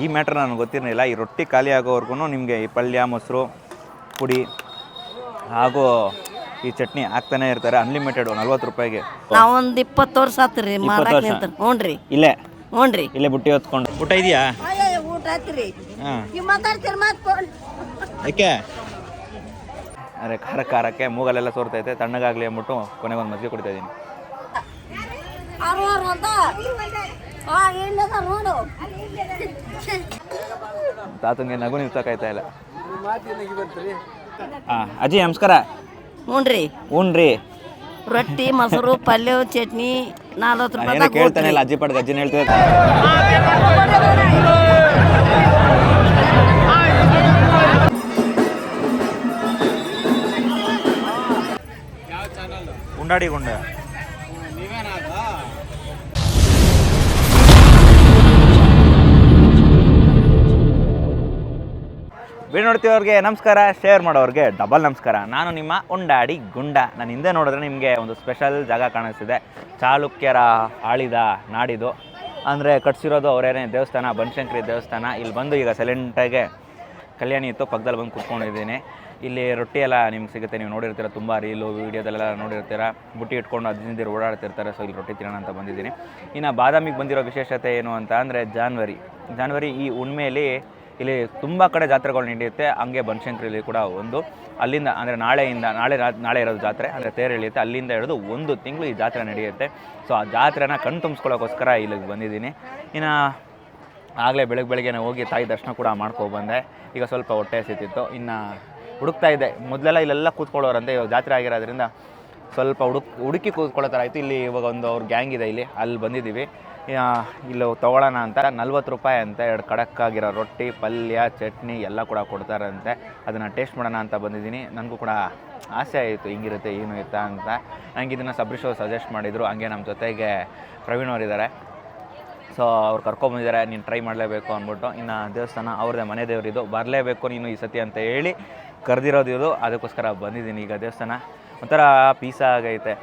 ಈ ಮ್ಯಾಟ್ರ್ ನನಗೆ ಗೊತ್ತಿರಲಿಲ್ಲ. ಈ ರೊಟ್ಟಿ ಖಾಲಿ ಆಗೋವರೆಗೂ ನಿಮಗೆ ಈ ಪಲ್ಯ ಮೊಸರು ಪುಡಿ ಹಾಗೂ ಈ ಚಟ್ನಿ ಹಾಕ್ತಾನೆ ಇರ್ತಾರೆ. ಅನ್ಲಿಮಿಟೆಡ್ ನಲ್ವತ್ತು ರೂಪಾಯಿಗೆ. ನಾವೊಂದು ಇಪ್ಪತ್ತು ವರ್ಷ ಆತ್ರಿ ಹ್ಞೂನ್ರಿ ವರ್ಷ? ನಿಂತ ಹ್ಞೂ ರೀ ಇಲ್ಲೇ. ಹ್ಞೂನ್ರಿ ರೀ ಇಲ್ಲೇ ಬುಟ್ಟಿ ಹೊತ್ಕೊಂಡು. ಊಟ ಇದೆಯಾ? ಊಟ ಆತ್ರಿ. ಹಾಂ. ನೀವು ಮಾತಾಡ್ತೀರಿ ಮಾತು ಯಾಕೆ? ಅರೆ ಖಾರ ಖಾರಕ್ಕೆ ಮೂಗಲೆಲ್ಲ ಸೋರ್ತೈತೆ ತಣ್ಣಗಾಗಲಿ ಅಂದ್ಬಿಟ್ಟು ಕೊನೆಗೊಂದು ಮಜ್ಜಿಗೆ ಕುಡಿತಾ ಇದ್ದೀನಿ. ತಾತಂಗೆ ನಗು ನಿಲ್ಸೋಕಾಯ್ತಾ ಇಲ್ಲ. ಹಾಂ ಅಜ್ಜಿ ನಮಸ್ಕಾರ. ಹ್ಞೂನ್ರಿ ಹ್ಞೂನ್ರಿ ಹ್ಞೂ ರೊಟ್ಟಿ ಮೊಸರು ಪಲ್ಯ ಚಟ್ನಿ ನಲ್ವತ್ತು ಏನೋ ರೂಪಾಯಿ ಕೇಳ್ತಾನೆ ಇಲ್ಲ ಅಜ್ಜಿ ಪಡ್ದು ಅಜ್ಜಿನ ಹೇಳ್ತಾ ಉಂಡಾಡಿ ಗುಂಡ. ವಿಡಿಯೋ ನೋಡ್ತೀವ್ರಿಗೆ ನಮಸ್ಕಾರ ಶೇರ್ ಮಾಡೋರಿಗೆ ಡಬಲ್ ನಮಸ್ಕಾರ. ನಾನು ನಿಮ್ಮ ಉಂಡಾಡಿ ಗುಂಡ. ನಾನು ಹಿಂದೆ ನೋಡಿದ್ರೆ ನಿಮಗೆ ಒಂದು ಸ್ಪೆಷಲ್ ಜಾಗ ಕಾಣಿಸ್ತಿದೆ. ಚಾಲುಕ್ಯರ ಆಳಿದ ನಾಡಿದು. ಅಂದರೆ ಕಟ್ಸಿರೋದು ಅವರೇನೇ, ದೇವಸ್ಥಾನ, ಬನಶಂಕರಿ ದೇವಸ್ಥಾನ. ಇಲ್ಲಿ ಬಂದು ಈಗ ಸೈಲೆಂಟಾಗೆ ಕಲ್ಯಾಣಿ ಇತ್ತು, ಪಕ್ಕದಲ್ಲಿ ಬಂದು ಕೂತ್ಕೊಂಡಿದ್ದೀನಿ. ಇಲ್ಲಿ ರೊಟ್ಟಿ ಎಲ್ಲ ನಿಮ್ಗೆ ಸಿಗುತ್ತೆ, ನೀವು ನೋಡಿರ್ತೀರ, ತುಂಬ ರೀಲು ವೀಡಿಯೋದಲ್ಲೆಲ್ಲ ನೋಡಿರ್ತೀರ. ಬುಟ್ಟಿ ಇಟ್ಕೊಂಡು ಹದಿನೈದು ಓಡಾಡ್ತಿರ್ತಾರೆ ಸೊ ಇಲ್ಲಿ ರೊಟ್ಟಿ ತಿನ್ನೋಣ ಅಂತ ಬಂದಿದ್ದೀನಿ. ಇನ್ನು ಬಾದಾಮಿಗೆ ಬಂದಿರೋ ವಿಶೇಷತೆ ಏನು ಅಂತ ಅಂದರೆ, ಜಾನ್ವರಿ. ಜಾನ್ವರಿ ಈ ಹುಣ್ಮೆಯಲ್ಲಿ ಇಲ್ಲಿ ತುಂಬ ಕಡೆ ಜಾತ್ರೆಗಳು ನಡೆಯುತ್ತೆ. ಹಂಗೆ ಬನಶಂಕರಿಲಿ ಕೂಡ ಒಂದು. ಅಲ್ಲಿಂದ ಅಂದರೆ ನಾಳೆಯಿಂದ, ನಾಳೆ ನಾಳೆ ಇರೋದು ಜಾತ್ರೆ, ಅಂದರೆ ತೇರು ಎಳೆಯುತ್ತೆ. ಅಲ್ಲಿಂದ ಹಿಡಿದು ಒಂದು ತಿಂಗಳು ಈ ಜಾತ್ರೆ ನಡೆಯುತ್ತೆ. ಸೊ, ಆ ಜಾತ್ರೆನ ಕಣ್ ತುಂಬಿಸ್ಕೊಳ್ಳೋಕ್ಕೋಸ್ಕರ ಇಲ್ಲಿಗೆ ಬಂದಿದ್ದೀನಿ. ಇನ್ನು ಆಗಲೇ ಬೆಳಗ್ಗೆ ಬೆಳಗ್ಗೆನೆ ಹೋಗಿ ತಾಯಿ ದರ್ಶನ ಕೂಡ ಮಾಡ್ಕೊಬಂದೆ ಈಗ ಸ್ವಲ್ಪ ಹೊಟ್ಟೆ ಹಸಿತಿತ್ತು. ಇನ್ನು ಹುಡುಕ್ತಾ ಇದೆ ಮೊದಲೆಲ್ಲ ಇಲ್ಲೆಲ್ಲ ಕೂತ್ಕೊಳ್ಳೋರಂತೆ. ಇವಾಗ ಜಾತ್ರೆ ಆಗಿರೋದ್ರಿಂದ ಸ್ವಲ್ಪ ಹುಡುಕ್, ಹುಡುಕಿ ಕೂತ್ಕೊಳ್ಳೋ ಥರ ಆಯಿತು. ಇಲ್ಲಿ ಇವಾಗ ಒಂದು ಅವ್ರ ಗ್ಯಾಂಗ್ ಇದೆ ಇಲ್ಲಿ. ಅಲ್ಲಿ ಬಂದಿದ್ದೀವಿ. ಇಲ್ಲಿ ತೊಗೊಳ್ಳೋಣ ಅಂತ. ನಲ್ವತ್ತು ರೂಪಾಯಿ ಅಂತ ಎರಡು ಖಡಕ್ಕಾಗಿರೋ ರೊಟ್ಟಿ, ಪಲ್ಯ, ಚಟ್ನಿ ಎಲ್ಲ ಕೂಡ ಕೊಡ್ತಾರಂತೆ. ಅದನ್ನು ಟೇಸ್ಟ್ ಮಾಡೋಣ ಅಂತ ಬಂದಿದ್ದೀನಿ. ನನಗೂ ಕೂಡ ಆಸೆ ಆಯಿತು, ಹಿಂಗಿರುತ್ತೆ, ಏನು ಇತ್ತ ಅಂತ. ನನಗೆ ಇದನ್ನು ಸಬ್ರಿಶ್ ಸಜೆಸ್ಟ್ ಮಾಡಿದರು. ಹಂಗೆ ನಮ್ಮ ಜೊತೆಗೆ ಪ್ರವೀಣ್ ಅವರಿದ್ದಾರೆ. ಸೊ ಅವ್ರು ಕರ್ಕೊಂಬಂದಿದ್ದಾರೆ ನೀನು ಟ್ರೈ ಮಾಡಲೇಬೇಕು ಅಂದ್ಬಿಟ್ಟು. ಇನ್ನು ದೇವಸ್ಥಾನ ಅವ್ರದ್ದೇ ಮನೆ ದೇವರಿದು. ಬರಲೇಬೇಕು ನೀನು ಈ ಸತಿ ಅಂತ ಹೇಳಿ ಕರೆದಿರೋದು ಅದಕ್ಕೋಸ್ಕರ ಬಂದಿದ್ದೀನಿ ಈಗ ದೇವಸ್ಥಾನ. ಒಂಥರ ಪೀಸ ಆಗೈತೆ.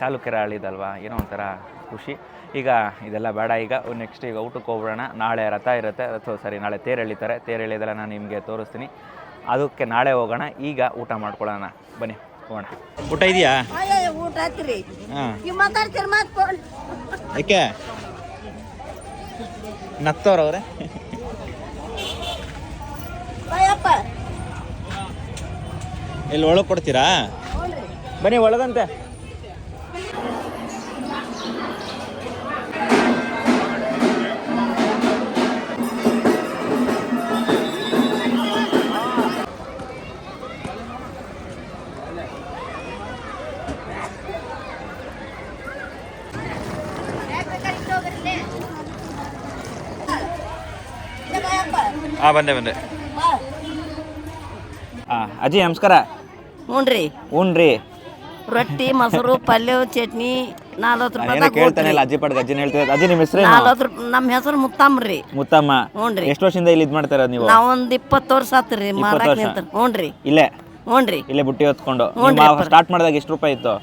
ಚಾಲುಕ್ಯರ ಹಳ್ಳಿದಲ್ವಾ? ಏನೋ ಒಂಥರ ಖುಷಿ. ಈಗ ಇದೆಲ್ಲ ಬೇಡ. ಈಗ ನೆಕ್ಸ್ಟ್ ಈಗ ಊಟಕ್ಕೆ ಹೋಗ್ಬಿಡೋಣ. ನಾಳೆ ರಥ ಇರುತ್ತೆ. ರಥ ಸರಿ ನಾಳೆ ತೇರು ಎಳಿತಾರೆ. ತೇರು ಎಳಿದೆಲ್ಲ ನಾನು ನಿಮಗೆ ತೋರಿಸ್ತೀನಿ. ಅದಕ್ಕೆ ನಾಳೆ ಹೋಗೋಣ. ಈಗ ಊಟ ಮಾಡ್ಕೊಳ್ಳೋಣ. ಬನ್ನಿ ಹೋಗೋಣ. ಊಟ ಇದೆಯಾ? ಊಟ ಯಾಕೆ? ನಗ್ತವ್ರವ್ರೆ ಬಾಯಪ್ಪ ಇಲ್ಲಿ ಒಳಗೆ ಕೊಡ್ತೀರಾ? ಬನ್ನಿ ಒಳಗಂತೆ. ಹಾಂ ಬಂದೆ ಬಂದೆ ಹಾಂ ಅಜ್ಜಿ ನಮಸ್ಕಾರ. ಹ್ಞೂ ರೀ ಹ್ಞೂ ರೀ ರೊಟ್ಟಿ ಮೊಸರು ಪಲ್ಯ ಚಟ್ನಿ ನಲ್ವತ್ತು ಏನೋ ರೂಪಾಯಿ ಕೇಳ್ತಾನೆ ಇಲ್ಲ ಅಜ್ಜಿ ಪಡ್ಗೆ ಅಜ್ಜಿನ ಹೇಳ್ತಿದ್ದೆ ಅಜ್ಜಿ ನಿಮ್ಮ ಹೆಸರು ನಲ್ವತ್ತು ರೂಪಾಯಿ ನಮ್ಮ ಹೆಸರು ಮುತ್ತಮ್ರಿ ಮುತ್ತಮ್ಮ. ಹ್ಞೂನ್ರಿ ಎಷ್ಟು ವರ್ಷದಿಂದ ಇಲ್ಲಿ ಇದು ಮಾಡ್ತಾರೆ ನೀವು? ನಾವೊಂದು ಇಪ್ಪತ್ತು ವರ್ಷ ಆತ್ರಿ ಮಾರಾಕ್ ವರ್ಷ? ನಿಂತ ಹ್ಞೂ ರೀ ಇಲ್ಲೇ. ಹ್ಞೂ ರೀ ಇಲ್ಲೇ ಬುಟ್ಟಿ ಹೊತ್ಕೊಂಡು. ಹ್ಞೂನ್ರಿ. ಸ್ಟಾರ್ಟ್ ಮಾಡಿದಾಗ ಎಷ್ಟು ರೂಪಾಯಿ ಇತ್ತು?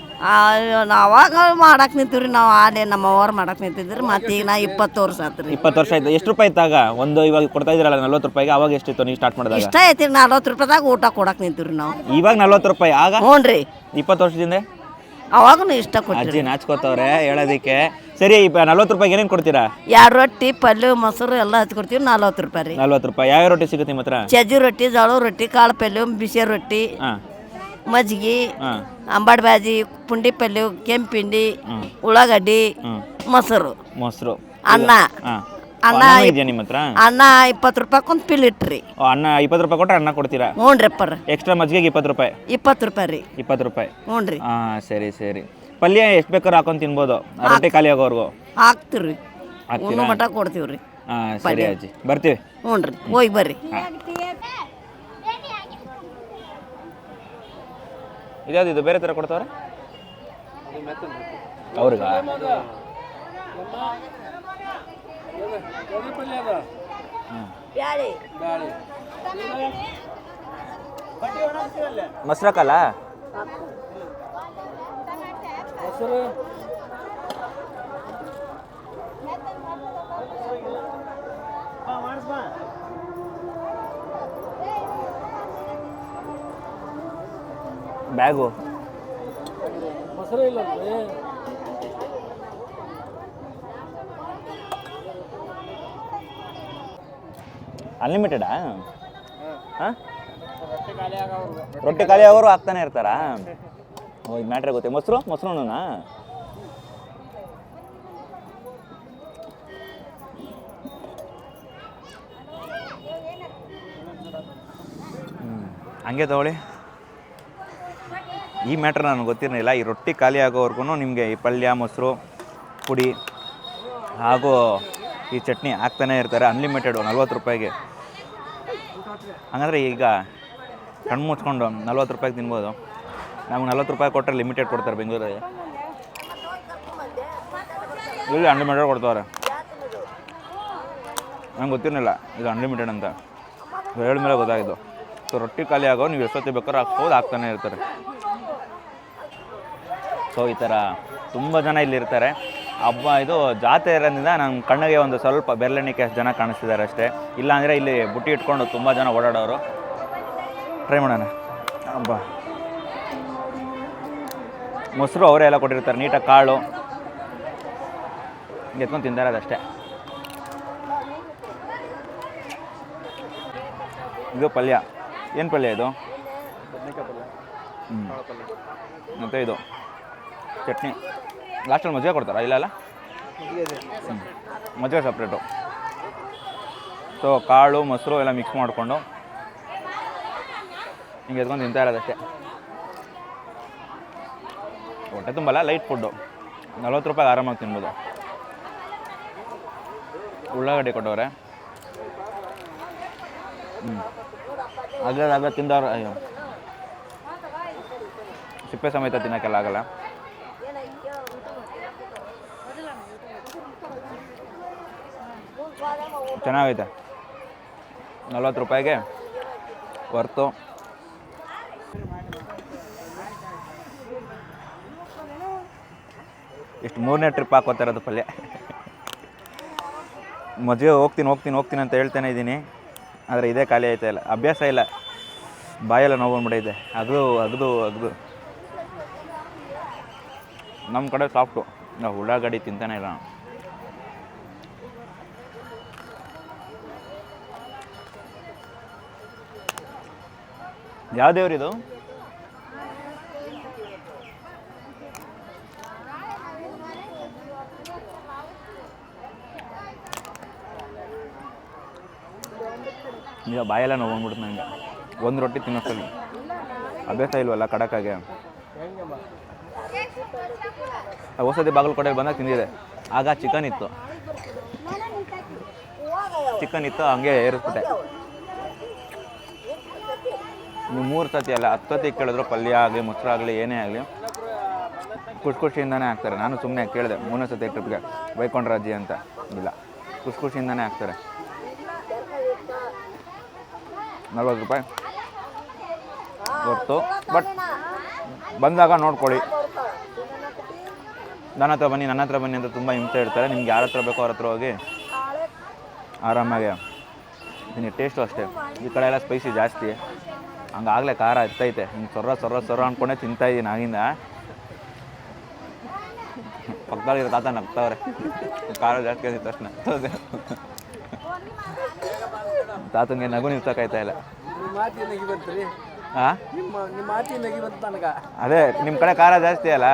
ಅವಾಗ ಮಾಡಕ್ ನಿಂತೀವ್ರಿ ನಾವು ಆಲೆ ನಮ್ಮ ಅವ್ರು ಮಾಡಕ್ ನಿಂತಿದ್ರಿ ಮತ್ತೆ ಈಗ ನಾ ಇಪ್ಪತ್ತು ವರ್ಷ ಆತ್ರಿ. ಇಪ್ಪತ್ತು ವರ್ಷ ಆಯ್ತು. ಎಷ್ಟು ರೂಪಾಯಿ ಇತ್ತಾಗ ಒಂದು ಇವಾಗ ಕೊಡ್ತಾ ಇದ್ರಲ್ಲ ನಲ್ವತ್ತು ರೂಪಾಯಿಗೆ ಅವಾಗ ಎಷ್ಟಿತ್ತು ನೀವು ಸ್ಟಾರ್ಟ್ ಮಾಡಿದಾಗ? ಇಷ್ಟ ಐತಿ ನಲ್ವತ್ತು ರೂಪಾಯಿದಾಗ ಊಟ ಕೊಡಕ್ ನಿಂತೀವ್ರಿ ನಾವು. ಇವಾಗ ನಲ್ವತ್ತು ರೂಪಾಯಿ. ಆಗ? ಹ್ಞೂ ರೀ ಇಪ್ಪತ್ತು ವರ್ಷದಿಂದ? ಅವಾಗೂ ಇಷ್ಟ ಕೊಟ್ರಿ ಅಜ್ಜಿ ನಾಚ್ಕೋತವ್ರೆ ಹೇಳೋದಕ್ಕೆ. ಸರಿ ಈ ನಲ್ವತ್ತು ರೂಪಾಯಿ ಏನೇನು ಕೊಡ್ತೀರಾ? ಎರಡು ರೊಟ್ಟಿ ಪಲ್ಯ ಮೊಸರು ಎಲ್ಲ ಹಚ್ಕೊಡ್ತೀವಿ ನಲ್ವತ್ತು ರೂಪಾಯಿ ರೀ. ನಲ್ವತ್ತು ರೂಪಾಯಿ. ಯಾವ ರೊಟ್ಟಿ ಸಿಗುತ್ತೆ ನಿಮ್ಮ ಹತ್ರ? ಚಜ್ಜಿ ರೊಟ್ಟಿ ಜೋಳ ರೊಟ್ಟಿ ಕಾಳು ಪಲ್ಯ ಬಿಸಿ ರೊಟ್ಟಿ ಹಾಂ. ಮಜ್ಜಿಗೆ ಹಾಂ. ಅಂಬಾಡ್ ಬಾಜಿ ಪುಂಡಿ ಪಲ್ಯ ಕೆಂಪಿಂಡಿ ಉಳ್ಳಾಗಡ್ಡಿ ಮೊಸರು. ಮೊಸರು. ಅನ್ನ. ಹಾಂ. ಅನ್ನ ಇದೆಯಾ ನಿಮ್ಮ ಹತ್ರ? ಅನ್ನ ಇಪ್ಪತ್ತು ರೂಪಾಯಿ ಒಂದು ಪಿಲ್ ಇಟ್ರಿ. ಓ, ಅನ್ನ ಇಪ್ಪತ್ತು ರೂಪಾಯಿ ಕೊಟ್ರೆ ಅನ್ನ ಕೊಡ್ತೀರಾ? ಹ್ಞೂ ರೀ ಅಪ್ಪರ. ಎಕ್ಸ್ಟ್ರಾ ಮಜ್ಜಿಗೆಗೆ ಇಪ್ಪತ್ತು ರೂಪಾಯಿ. ಇಪ್ಪತ್ತು ರೂಪಾಯಿ ರೀ. ಇಪ್ಪತ್ತು ರೂಪಾಯಿ. ಹ್ಞೂ ರೀ ಹಾಂ ಸರಿ ಸರಿ. ಪಲ್ಯ ಎಷ್ಟು ಬೇಕಾದ್ರೂ ಹಾಕೊಂಡು ತಿನ್ಬೋದು. ಆ ರೊಟ್ಟಿ ಖಾಲಿ ಆಗೋವರೆಗೂ. ಹಾಕ್ತೀವಿ ರೀ ಹಾಕ್ತೀರಾ? ಉಣ್ಣು ಮಟ ಕೊಡ್ತೀವಿ ರೀ ಹಾಂ ಸರಿ ಅಜ್ಜಿ. ಬರ್ತೀವಿ. ಹ್ಞೂ ರೀ ಹೋಗಿ ಬರ್ರಿ. ಇದ್ಯಾವ್ದು ಇದು? ಬೇರೆ ಥರ ಕೊಡ್ತಾವ್ರೆ? ಅವ್ರಿಗ? ಮೊಸರಕ್ಕಲ್ಲ ಮೊಸರು ಬ್ಯಾಗು. ಮೊಸರು ಇಲ್ಲ ಅನ್ಲಿಮಿಟೆಡಾ ಹಾಂ. ರೊಟ್ಟಿ ಖಾಲಿ ಆಗೋರು ಆಗ್ತಾನೆ ಇರ್ತಾರಾ? ಓ ಇದು ಮ್ಯಾಟ್ರೆ ಗೊತ್ತೆ. ಮೊಸರು? ಮೊಸರುನಾ ಹಂಗೆ ತಗೊಳ್ಳಿ. ಈ ಮ್ಯಾಟ್ರ್ ನನಗೆ ಗೊತ್ತಿರಲಿಲ್ಲ. ಈ ರೊಟ್ಟಿ ಖಾಲಿ ಆಗೋವರೆಗೂ ನಿಮಗೆ ಈ ಪಲ್ಯ ಮೊಸರು ಪುಡಿ ಹಾಗೂ ಈ ಚಟ್ನಿ ಹಾಕ್ತಾನೆ ಇರ್ತಾರೆ. ಅನ್ಲಿಮಿಟೆಡು ನಲ್ವತ್ತು ರೂಪಾಯಿಗೆ. ಹಂಗಂದ್ರೆ ಈಗ ಕಣ್ಣು ಮುಚ್ಕೊಂಡು ನಲ್ವತ್ತು ರೂಪಾಯಿಗೆ ತಿನ್ಬೋದು. ನಮ್ಗೆ ನಲ್ವತ್ತು ರೂಪಾಯಿ ಕೊಟ್ಟರೆ ಲಿಮಿಟೆಡ್ ಕೊಡ್ತಾರೆ ಬೆಂಗಳೂರಲ್ಲಿ. ಇಲ್ಲಿ ಅನ್ಲಿಮಿಟೆಡ್ ಕೊಡ್ತಾರೆ ನಂಗೆ ಗೊತ್ತಿರಲಿಲ್ಲ ಇದು ಅನ್ಲಿಮಿಟೆಡ್ ಅಂತ. ಹೇಳಿದ ಮೇಲೆ ಗೊತ್ತಾಗಿದ್ದು ಸೊ ರೊಟ್ಟಿ ಖಾಲಿ ಆಗೋ ನೀವು ಎಷ್ಟೊತ್ತಿ ಬೇಕಾದ್ರೂ ಹಾಕ್ಬೋದು ಹಾಕ್ತಾನೆ ಇರ್ತಾರೆ. ಸೊ ಈ ಥರ ತುಂಬ ಜನ ಇಲ್ಲಿ ಇರ್ತಾರೆ. ಹಬ್ಬ ಇದು ಜಾತ್ರೆ ಇರೋದ್ರಿಂದ ನಮ್ಮ ಕಣ್ಣಿಗೆ ಒಂದು ಸ್ವಲ್ಪ ಬೆರಳೆಣಿಕೆ ಅಷ್ಟು ಜನ ಕಾಣಿಸ್ತಿದ್ದಾರೆ ಅಷ್ಟೇ. ಇಲ್ಲಾಂದರೆ ಇಲ್ಲಿ ಬುಟ್ಟಿ ಇಟ್ಕೊಂಡು ತುಂಬ ಜನ ಓಡಾಡೋರು. ಟ್ರೈ ಮಾಡೋಣ. ಹಬ್ಬ. ಮೊಸರು ಅವರೇ ಎಲ್ಲ ಕೊಟ್ಟಿರ್ತಾರೆ ನೀಟಾಗಿ ಕಾಳು. ಎತ್ಕೊಂಡು ತಿಂತಾರೆ ಅದಷ್ಟೇ ಇದು ಪಲ್ಯ. ಏನು ಪಲ್ಯ ಇದು? ಹ್ಞೂ ಮತ್ತು ಇದು. ಚಟ್ನಿ. ಲಾಸ್ಟಲ್ಲಿ ಮಜ್ಜಿಗೆ ಕೊಡ್ತಾರಾ? ಇಲ್ಲ ಅಲ್ಲ ಹ್ಮ್. ಮಜ್ಜಿಗೆ ಸಪ್ರೇಟು ಸೊ ಕಾಳು, ಮೊಸರು ಎಲ್ಲ ಮಿಕ್ಸ್ ಮಾಡಿಕೊಂಡು ಹಿಂಗೆ ಎತ್ಕೊಂಡು ತಿಂತಾ ಇರೋದಷ್ಟೇ ಹೊಟ್ಟೆ ತುಂಬಲ್ಲ ಲೈಟ್ ಫುಡ್ಡು ನಲ್ವತ್ತು ರೂಪಾಯಿ ಆರಾಮಾಗಿ ತಿನ್ಬೋದು. ಉಳ್ಳಾಗಡ್ಡೆ ಕೊಟ್ಟವ್ರೆ. ಹ್ಞೂ ಅದ್ರಲ್ಲಿ ತಿಂದವ್ರು, ಅಯ್ಯೋ. ಸಿಪ್ಪೆ ಸಮೇತ ತಿನ್ನೋಕ್ಕೆಲ್ಲ ಆಗಲ್ಲ. ಚೆನ್ನಾಗೈತೆ. ನಲ್ವತ್ತು ರೂಪಾಯಿಗೆ ವರ್ತು. ಇಷ್ಟು ಮೂರನೇ ಟ್ರಿಪ್ ಹಾಕೋತಾ ಅದು ಪಲ್ಯ. ಮದುವೆ ಹೋಗ್ತೀನಿ ಹೋಗ್ತೀನಿ ಹೋಗ್ತೀನಿ ಅಂತ ಹೇಳ್ತಾನೆ ಇದ್ದೀನಿ. ಆದರೆ ಇದೇ ಖಾಲಿ ಆಯ್ತಾ ಇಲ್ಲ. ಅಭ್ಯಾಸ ಇಲ್ಲ. ಬಾಯೆಲ್ಲ ನೋವು ಅದು ಅಗದು ಅಗದು ನಮ್ಮ ಕಡೆ ಸಾಫ್ಟು ನಾವು ಉಳ್ಳಾಗಡ್ಡಿ ತಿಂತಾನೆ ಇಲ್ಲ. ಯಾವ ದೇವ್ರಿದು ಈಗ ಬಾಯೆಲ್ಲ ನೋವು ಬಂದ್ಬಿಡ್ತು ನನಗೆ ಒಂದು ರೊಟ್ಟಿ ತಿನ್ನೋಸ್ತೀನಿ ಅಭ್ಯಾಸ ಇಲ್ವಲ್ಲ ಕಡಕಾಗೆ ಹೊಸದಿ ಬಾಗಲಕೋಟೆ ಬಂದಾಗ ತಿಂದಿದೆ. ಆಗ ಚಿಕನ್ ಇತ್ತು. ಚಿಕನ್ ಇತ್ತು, ಹಂಗೆ ಏರಿಸ್ಬಿಟ್ಟೆ. ನೀವು ಮೂರು ಸತಿ ಅಲ್ಲ, ಹತ್ತು ಸತಿ ಕೇಳಿದ್ರು ಪಲ್ಯ ಆಗಲಿ, ಮೊಸರು ಆಗಲಿ, ಏನೇ ಆಗಲಿ, ಖುಷಿ ಖುಷಿಯಿಂದನೇ ಹಾಕ್ತಾರೆ ನಾನು ಸುಮ್ಮನೆ ಕೇಳಿದೆ, ಮೂರನೇ ಸತಿ ಟ್ರಿಪ್ಗೆ ಬೈಕೊಂಡ್ರ ಅಜ್ಜಿ ಅಂತ. ಇಲ್ಲ, ಖುಷಿ ಖುಷಿಯಿಂದನೇ ಹಾಕ್ತಾರೆ ನಲ್ವತ್ತು ರೂಪಾಯಿ. ಹೊರ್ತು ಬಟ್ ಬಂದಾಗ ನೋಡ್ಕೊಳ್ಳಿ. ನನ್ನ ಹತ್ರ ಬನ್ನಿ, ನನ್ನ ಹತ್ರ ಬನ್ನಿ ಅಂತ ತುಂಬ ಹಿಂಸೆ ಇರ್ತಾರೆ ನಿಮ್ಗೆ ಯಾರ ಹತ್ರ ಬೇಕೋ ಅವ್ರ ಹತ್ರ ಹೋಗಿ ಆರಾಮಾಗಿ ತಿನ್ನಿ. ಟೇಸ್ಟು ಅಷ್ಟೇ. ಈ ಕಡೆ ಎಲ್ಲ ಸ್ಪೈಸಿ ಜಾಸ್ತಿ. ಹಂಗಾಗಲೇ ಖಾರ ಎತ್ತೈತೆ ಹಿಂಗೆ ಸೊರ್ರ ಸೊರ್ರ ಸೊರ್ರ ಅನ್ಕೊಂಡೆ ತಿಂತಾ ಇದ್ದೀನಿ ಆಗಿಂದ. ಪಕ್ಕದಲ್ಲಿರೋ ತಾತ ನಗ್ತಾವ್ರೆ. ಖಾರ ಜಾಸ್ತಿ ಆಗಿದ ತಕ್ಷಣ. ತಾತಂಗೆ ನಗು ನಿಲ್ಸೋಕಾಯ್ತಾ ಇಲ್ಲ. ಅದೇ ನಿಮ್ಮ ಕಡೆ ಖಾರ ಜಾಸ್ತಿ ಅಲ್ಲ?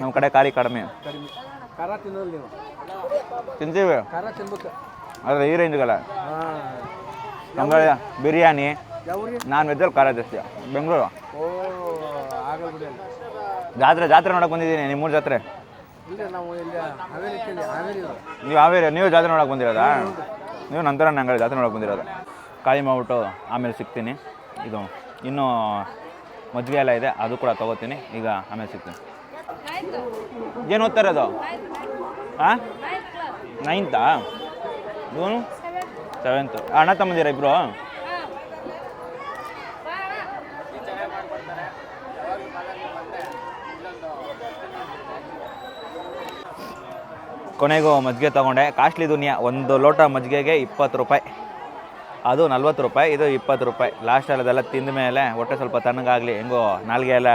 ನಮ್ಮ ಕಡೆ ಖಾಲಿ ಕಡಿಮೆ. ಕಡಿಮೆ. ಖಾರ ನೀವು. ತಿಂತೀವಿ. ಅದ್ರ ಈ ರೇಂಜ್ಗಲ್ಲ ನಮ್ಗಳ ಬಿರಿಯಾನಿ ನಾನ್ ವೆಜ್ಜಲ್ಲಿ ಖಾರ ಜಾಸ್ತಿ ಬೆಂಗಳೂರು. ಓ ಅಲ್ಲಿ. ಜಾತ್ರೆ ಜಾತ್ರೆ ನೋಡಕ್ಕೆ ಬಂದಿದ್ದೀನಿ ನಿಮ್ಮೂರು ಜಾತ್ರೆ. ಇಲ್ಲ ನಾವು ಇಲ್ಲಿ ಹಾವೇರಿ. ನೀವು ಹಾವೇರಿ ನೀವು ಜಾತ್ರೆ ನೋಡಕ್ಕೆ ಬಂದಿರೋದಾ? ನೀವು ನಂತರ ನಂಗೆ ಜಾತ್ರೆ ನೋಡಕ್ಕೆ ಬಂದಿರೋದು. ಕಾಯಿ ಮಾಡ್ಬಿಟ್ಟು ಆಮೇಲೆ ಸಿಗ್ತೀನಿ. ಇದು ಇನ್ನೂ ಮಜ್ಜಿಗೆ ಎಲ್ಲ ಇದೆ ಅದು ಕೂಡ ತಗೋತೀನಿ. ಈಗ ಆಮೇಲೆ ಸಿಗ್ತೀನಿ. ಏನು ಓದ್ತಾರೆ ಅದು ಹಾಂ ನೈನ್ತಾ ಇವನು ಸೆವೆಂತು ಅಣ್ಣ ತಮ್ಮಂದಿರ ಇಬ್ಬರು ಕೊನೆಗೂ ಮಜ್ಜಿಗೆ ತೊಗೊಂಡೆ. ಕಾಸ್ಟ್ಲಿ ದುನಿಯಾ ಒಂದು ಲೋಟ ಮಜ್ಜಿಗೆಗೆ ಇಪ್ಪತ್ತು ರೂಪಾಯಿ. ಅದು ನಲ್ವತ್ತು ರೂಪಾಯಿ, ಇದು ಇಪ್ಪತ್ತು ರೂಪಾಯಿ. ಲಾಸ್ಟಲ್ಲಿ ಅದೆಲ್ಲ ತಿಂದ ಮೇಲೆ ಹೊಟ್ಟೆ ಸ್ವಲ್ಪ ತಣ್ಣಗಾಗಲಿ. ಹೆಂಗೋ ನಾಲ್ಗೆ ಎಲ್ಲ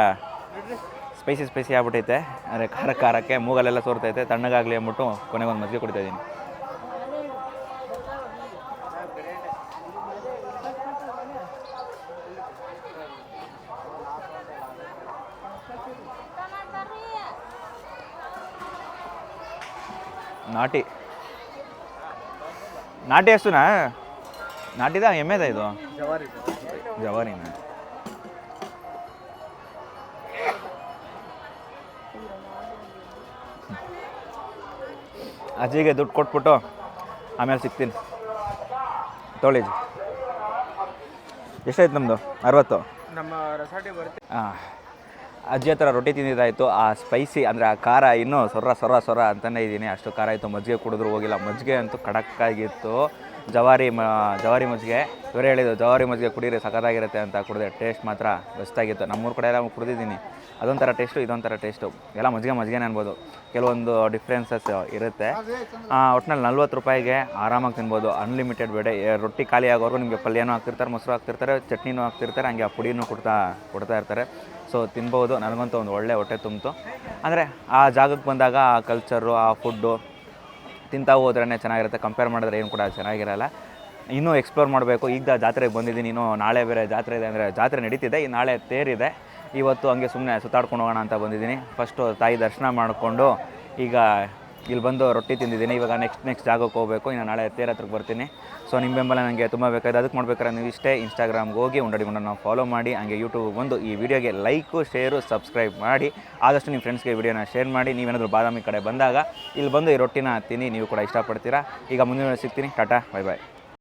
ಸ್ಪೈಸಿ ಸ್ಪೈಸಿ ಆಗ್ಬಿಟ್ಟೈತೆ. ಅಂದರೆ ಖಾರ ಖಾರಕ್ಕೆ ಮೂಗಲೆಲ್ಲ ಸೋರ್ತೈತೆ, ತಣ್ಣಗಾಗಲಿ ಅಂದ್ಬಿಟ್ಟು ಕೊನೆಗೊಂದು ಮಜ್ಜಿಗೆ ಕುಡಿತಾ ನಾಟಿ. ನಾಟಿ ಹಸುನಾ ನಾಟಿದ ಎಮ್ಮೆದ ಇದು? ಜವಾರಿ ಜವಾರಿನ? ಅಜ್ಜಿಗೆ ದುಡ್ಡು ಕೊಟ್ಬಿಟ್ಟು ಆಮೇಲೆ ಸಿಗ್ತೀನಿ. ತೊಳಿ ಎಷ್ಟಾಯ್ತು ನಮ್ಮದು ಅರವತ್ತು? ನಮ್ಮ ಹಾಂ ಅಜ್ಜಿ ಹತ್ರ ರೊಟ್ಟಿ ತಿಂದಿದ್ದಾಯಿತು, ಆ ಸ್ಪೈಸಿ ಅಂದರೆ ಆ ಖಾರ ಇನ್ನೂ ಸೊರ ಸೊರ ಸೊರ ಅಂತಲೇ ಇದ್ದೀನಿ ಅಷ್ಟು ಖಾರ ಇತ್ತು ಮಜ್ಜಿಗೆ ಕುಡಿದ್ರು ಹೋಗಿಲ್ಲ. ಮಜ್ಜಿಗೆ ಅಂತೂ ಖಡಕ್ಕಾಗಿತ್ತು ಜವಾರಿ ಮ, ಜವಾರಿ ಮಜ್ಜಿಗೆ. ಇವರೇ ಹೇಳಿದ್ದು, ಜವಾರಿ ಮಜ್ಜಿಗೆ ಕುಡೀರಿ, ಸಖತ್ತಾಗಿರುತ್ತೆ ಅಂತ ಕುಡಿದೆ. ಟೇಸ್ಟ್ ಮಾತ್ರ ಬೆಸ್ಟಾಗಿತ್ತು ನಮ್ಮೂರ ಕಡೆ ಎಲ್ಲ ಕುಡಿದಿದ್ದೀನಿ. ಅದೊಂಥರ ಟೇಸ್ಟು ಇದೊಂಥರ ಟೇಸ್ಟು ಎಲ್ಲ ಮಜ್ಜಿಗೆ ಮಜ್ಜಿಗೆನೇ ಅನ್ಬೋದು. ಕೆಲವೊಂದು ಡಿಫ್ರೆನ್ಸಸ್ ಇರುತ್ತೆ. ಒಟ್ಟಿನಲ್ಲಿ ನಲ್ವತ್ತು ರೂಪಾಯಿಗೆ ಆರಾಮಾಗಿ ತಿನ್ಬೋದು. ಅನ್ಲಿಮಿಟೆಡ್ ಬೇಡ. ರೊಟ್ಟಿ ಖಾಲಿ ಆಗೋರು ನಿಮಗೆ ಪಲ್ಯನೂ ಹಾಕ್ತಿರ್ತಾರೆ, ಮೊಸರು ಹಾಕ್ತಿರ್ತಾರೆ, ಚಟ್ನಿನೂ ಹಾಕ್ತಿರ್ತಾರೆ, ಹಂಗೆ ಆ ಪುಡಿನೂ ಕೊಡ್ತಾ ಕೊಡ್ತಾ ಇರ್ತಾರೆ. ಸೊ ತಿನ್ಬೋದು. ನನಗಂತೂ ಒಂದು ಒಳ್ಳೆ ಹೊಟ್ಟೆ ತುಂಬಿತು. ಅಂದರೆ ಆ ಜಾಗಕ್ಕೆ ಬಂದಾಗ ಆ ಕಲ್ಚರು ಆ ಫುಡ್ಡು ತಿಂತಾ ಹೋದ್ರೇ ಚೆನ್ನಾಗಿರುತ್ತೆ. ಕಂಪೇರ್ ಮಾಡಿದ್ರೆ ಏನು ಕೂಡ ಚೆನ್ನಾಗಿರಲ್ಲ. ಇನ್ನೂ ಎಕ್ಸ್ಪ್ಲೋರ್ ಮಾಡಬೇಕು. ಈಗ ಜಾತ್ರೆಗೆ ಬಂದಿದ್ದೀನಿ. ಇನ್ನೂ ನಾಳೆ ಬೇರೆ ಜಾತ್ರೆ ಇದೆ ಅಂದರೆ ಜಾತ್ರೆ ನಡೀತಿದೆ. ಈ ನಾಳೆ ತೇರಿದೆ. ಇವತ್ತು ಹಂಗೆ ಸುಮ್ಮನೆ ಸುತ್ತಾಡ್ಕೊಂಡು ಹೋಗೋಣ ಅಂತ ಬಂದಿದ್ದೀನಿ. ಫಸ್ಟು ತಾಯಿ ದರ್ಶನ ಮಾಡಿಕೊಂಡು ಈಗ ಇಲ್ಲಿ ಬಂದು ರೊಟ್ಟಿ ತಿಂದಿದ್ದೀನಿ. ಇವಾಗ ನೆಕ್ಸ್ಟ್ ನೆಕ್ಸ್ಟ್ ಜಾಗಕ್ಕೆ ಹೋಗಬೇಕು. ಇನ್ನು ನಾಳೆ ತೇರ ಹತ್ರಕ್ಕೆ ಬರ್ತೀನಿ. ಸೊ ನಿಮ್ಮ ಬೆಂಬಲ ನನಗೆ ತುಂಬ ಬೇಕಾಗಿದೆ. ಅದಕ್ಕೆ ಮಾಡ್ಬೇಕಾದ್ರೆ ನೀವು ಇಷ್ಟೇ ಇನ್ಸ್ಟಾಗ್ರಾಮ್ಗೆ ಹೋಗಿ ಉಂಡಡಿಗೊಂಡು ನಾವು ಫಾಲೋ ಮಾಡಿ, ಹಾಗೆ ಯೂಟ್ಯೂಬ್ ಬಂದು ಈ ವಿಡಿಯೋಗೆ ಲೈಕು ಶೇರು ಸಬ್ಸ್ಕ್ರೈಬ್ ಮಾಡಿ. ಆದಷ್ಟು ನಿಮ್ಮ ಫ್ರೆಂಡ್ಸ್ಗೆ ವಿಡಿಯೋನ ಶೇರ್ ಮಾಡಿ. ನೀವೇನಾದರೂ ಬಾದಾಮಿ ಕಡೆ ಬಂದಾಗ, ಇಲ್ಲಿ ಬಂದು ಈ ರೊಟ್ಟಿನ ತಿನ್ನಿ. ನೀವು ಕೂಡ ಇಷ್ಟಪಡ್ತೀರಾ. ಈಗ ಮುಂದಿನ ಸಿಗ್ತೀನಿ. Tata bye bye